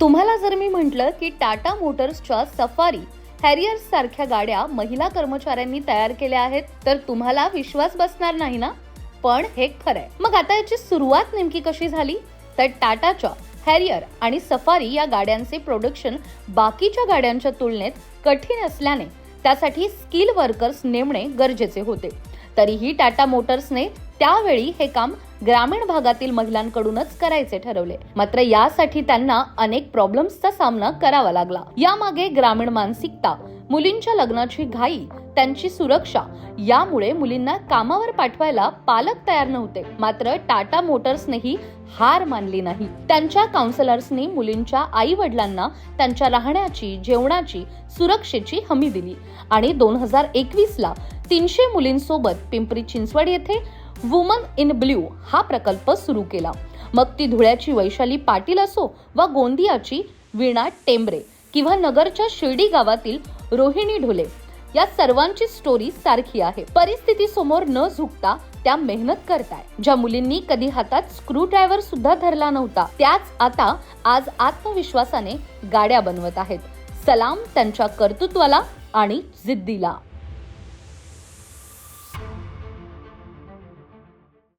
तुम्हाला जर मी म्हटलं की टाटा मोटर्सच्या सफारी हॅरियर्स सारख्या गाड्या महिला कर्मचाऱ्यांनी तयार केल्या आहेत तर तुम्हाला विश्वास बसणार नाही ना? पण हे खरंय मग आता याची सुरुवात नेमकी कशी झाली? तर टाटाच्या हॅरियर आणि सफारी या गाड्यांचे प्रोडक्शन बाकीच्या गाड्यांच्या तुलनेत कठीण असल्याने त्यासाठी स्किल वर्कर्स नेमणे गरजेचे होते. तरीही टाटा मोटर्सने त्यावेळी हे काम ग्रामीण भागातील महिलांकडूनच करायचे ठरवले. मात्र यासाठी त्यांना अनेक प्रॉब्लेम्सचा सामना करावा लागला. यामागे ग्रामीण मानसिकता मुलींच्या लग्नाची घाई त्यांची सुरक्षा यामुळे मुलींना कामावर पाठवायला पालक तयार नव्हते. मात्र टाटा मोटर्सनेही हार मानली नाही. त्यांच्या काउन्सिलर्सनी मुलींच्या आई वडिलांना त्यांच्या राहण्याची जेवणाची सुरक्षेची हमी दिली. आणि दोन हजार एकवीस ला तीनशे मुलींसोबत पिंपरी चिंचवड येथे वुमन इन ब्ल्यू हा प्रकल्प सुरू केला. मग ती धुळ्याची वैशाली पाटील असो वा गोंदियाची वीणा टेंबरे किंवा नगरच्या शिर्डी गावातील रोहिणी ढोले या सर्वांची स्टोरी सारखी आहे. परिस्थिती समोर न झुकता त्या मेहनत करताय. ज्या मुलींनी कधी हातात स्क्रू ड्रायव्हर सुद्धा धरला नव्हता त्याच आता आज आत्मविश्वासाने गाड्या बनवत आहेत. सलाम त्यांच्या कर्तृत्वाला आणि जिद्दीला.